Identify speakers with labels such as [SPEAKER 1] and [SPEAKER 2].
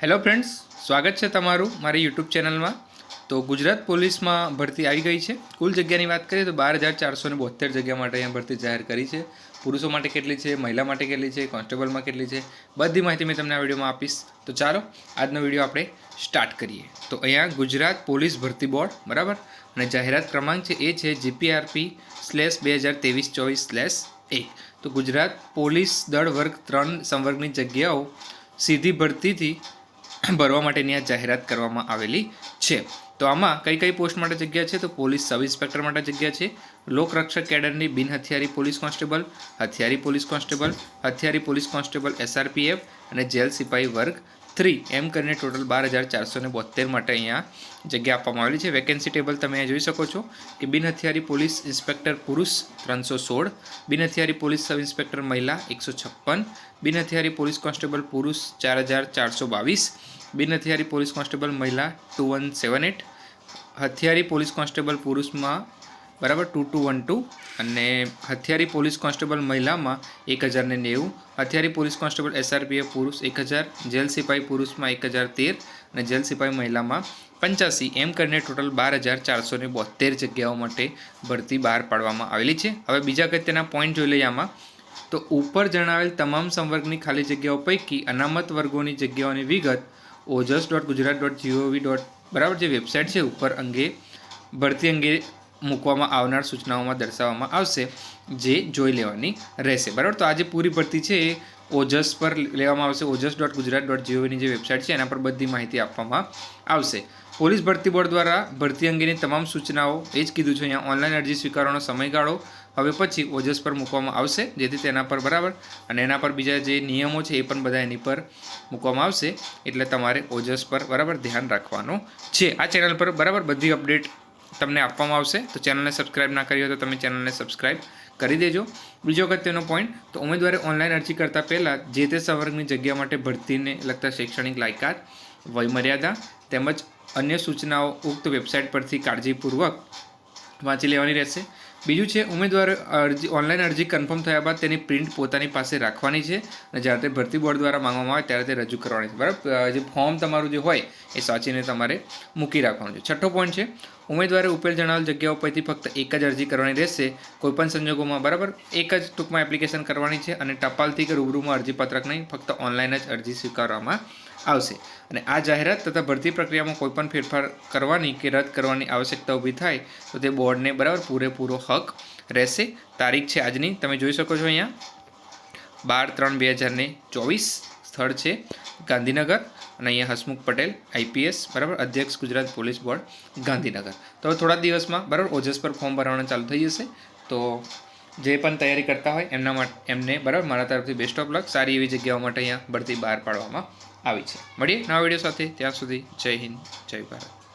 [SPEAKER 1] Hello friends સ્વાગત છે તમારું મારી યુટ્યુબ ચેનલમાં તો ગુજરાત પોલીસમાં ભરતી આવી ગઈ છે. કુલ જગ્યાની વાત કરીએ તો બાર હજાર ચારસો ને બોતેર જગ્યા માટે અહીંયા ભરતી જાહેર કરી છે. પુરુષો માટે કેટલી છે, મહિલા માટે કેટલી છે કોન્સ્ટેબલમાં કેટલી છે, બધી માહિતી મેં તમને આ વિડીયોમાં આપીશ. તો ચાલો, આજનો વીડિયો આપણે સ્ટાર્ટ કરીએ. તો અહીંયા ગુજરાત પોલીસ ભરતી બોર્ડ, બરાબર? અને જાહેરાત ક્રમાંક છે એ છે જીપીઆરપી સ્લેશ બે હજાર ત્રેવીસ ચોવીસ સ્લેશ એક. તો ગુજરાત પોલીસ દળ વર્ગ ત્રણ સંવર્ગની જગ્યાઓ સીધી ભરતીથી ભરવા માટેની આ જાહેરાત કરવામાં આવેલી છે. તો આમાં કઈ કઈ પોસ્ટ માટે જગ્યા છે? તો પોલીસ સબ ઇન્સ્પેક્ટર માટે જગ્યા છે. લોકરક્ષક કેડરની બિન હથિયારી પોલીસ કોન્સ્ટેબલ, હથિયારી પોલીસ કોન્સ્ટેબલ, હથિયારી પોલીસ કોન્સ્ટેબલ એસઆરપીએફ અને જેલ સિપાહી વર્ગ થ્રી એમ કરીને ટોટલ બાર હજાર ચારસો ને બોતેર માટે અહીંયા જગ્યા આપવામાં આવેલી છે. વેકેન્સી ટેબલ તમે અહીંયા જોઈ શકો છો કે બિન હથિયારી પોલીસ ઇન્સ્પેક્ટર પુરુષ ત્રણસો સોળ, બિન હથિયારી પોલીસ સબ ઇન્સ્પેક્ટર મહિલા એકસો છપ્પન, બિન હથિયારી પોલીસ કોન્સ્ટેબલ પુરુષ ચાર હજાર ચારસો બાવીસ, બિન હથિયારી પોલીસ કોન્સ્ટેબલ મહિલા ટુ વન સેવન એટ, હથિયારી પોલીસ કોન્સ્ટેબલ પુરુષમાં બરાબર ટુ ટુ વન ટુ અને હથિયારી પોલીસ કોન્સ્ટેબલ મહિલામાં એક હજાર ને નેવું. હથિયારી પોલીસ કોન્સ્ટેબલ એસઆરપીએફ પુરુષ એક હજાર. જેલ સિપાહી પુરુષમાં એક હજાર તેર. અને જેલ સિપાહી મહિલામાં પંચ્યાસી. એમ કરીને ટોટલ બાર હજાર ચારસો ને બોતેર જગ્યાઓ માટે ભરતી બહાર પાડવામાં આવેલી છે. હવે બીજા અગત્યના પોઈન્ટ જોઈ લઈએ આમાં. તો ઉપર જણાવેલ તમામ સંવર્ગની ખાલી જગ્યાઓ પૈકી અનામત વર્ગોની જગ્યાઓની વિગત Ojas dot Gujarat dot GOV dot બરાબર જે વેબસાઇટ છે ઉપર અંગે ભરતી અંગે મૂકવામાં આવનાર સૂચનાઓમાં દર્શાવવામાં આવશે, જે જોઈ લેવાની રહેશે. બરાબર? તો આજે પૂરી ભરતી છે એ ઓજસ પર લેવામાં આવશે, ઓજસ ડોટ ગુજરાત ડોટ જીઓવીની જે વેબસાઇટ છે, એના પર બધી માહિતી આપવામાં આવશે. પોલીસ ભરતી બોર્ડ દ્વારા ભરતી અંગેની તમામ સૂચનાઓ, એ જ કીધું છે અહીંયા, ઓનલાઈન અરજી સ્વીકારવાનો સમયગાળો હવે પછી ઓજસ પર મૂકવામાં આવશે, જેથી તેના પર, બરાબર? અને એના પર બીજા જે નિયમો છે એ પણ બધા એની પર મૂકવામાં આવશે, એટલે તમારે ઓજસ પર, બરાબર, ધ્યાન રાખવાનું છે. આ ચેનલ પર, બરાબર, બધી અપડેટ તમને આપવામાં આવશે. તો ચેનલને સબસ્ક્રાઇબ ના કરી હોય તો તમે ચેનલને સબસ્ક્રાઇબ કરી દેજો. બીજો અગત્યનો પોઈન્ટ તો ઉમેદવારે ઓનલાઈન અરજી કરતાં પહેલાં જે તે સંવર્ગની જગ્યા માટે ભરતીને લગતા શૈક્ષણિક લાયકાત, વયમર્યાદા તેમજ અન્ય સૂચનાઓ ઉક્ત વેબસાઇટ પરથી કાળજીપૂર્વક વાંચી લેવાની રહેશે. બીજું છે, ઉમેદવાર અરજી ઓનલાઈન અરજી કન્ફર્મ થયા બાદ તેની પ્રિન્ટ પોતાની પાસે રાખવાની છે અને જ્યારે તે ભરતી બોર્ડ દ્વારા માંગવામાં આવે ત્યારે તે રજૂ કરવાની છે. બરાબર? જે ફોર્મ તમારું જે હોય એ સાચીને તમારે મૂકી રાખવાનું છે. છઠ્ઠો પોઈન્ટ છે ઉમેદવારે ઉપેલ જણાવેલ જગ્યાઓ પરથી ફક્ત એક જ અરજી કરવાની રહેશે. કોઈપણ સંજોગોમાં બરાબર એક જ ટૂંકમાં એપ્લિકેશન કરવાની છે અને ટપાલથી કે રૂબરૂમાં અરજીપત્રક નહીં, ફક્ત ઓનલાઈન જ અરજી સ્વીકારવામાં આવશે. અને આ જાહેરાત તથા ભરતી પ્રક્રિયામાં કોઈપણ ફેરફાર કરવાની કે રદ કરવાની આવશ્યકતા ઊભી થાય, તો તે બોર્ડને બરાબર પૂરેપૂરો હક રહેશે. તારીખ છે આજની, તમે જોઈ શકો છો અહીંયા. બાર ત્રણ બે હજારને ચોવીસ સ્થળ છે ગાંધીનગર. અને અહીંયા હસમુખ પટેલ આઈપીએસ બરાબર? અધ્યક્ષ ગુજરાત પોલીસ બોર્ડ, ગાંધીનગર. તો થોડા દિવસમાં, બરાબર? ઓજસ પર ફોર્મ ભરવાનું ચાલુ થઈ જશે. તો જે પણ તૈયારી કરતા હોય, એમના માટે એમને, બરાબર? મારા તરફથી બેસ્ટ ઓફ લક સારી એવી જગ્યાઓ માટે અહીંયા ભરતી બહાર પાડવામાં આવી છે. મળીએ નવા વીડિયો સાથે. ત્યાં સુધી જય હિન્દ, જય ભારત.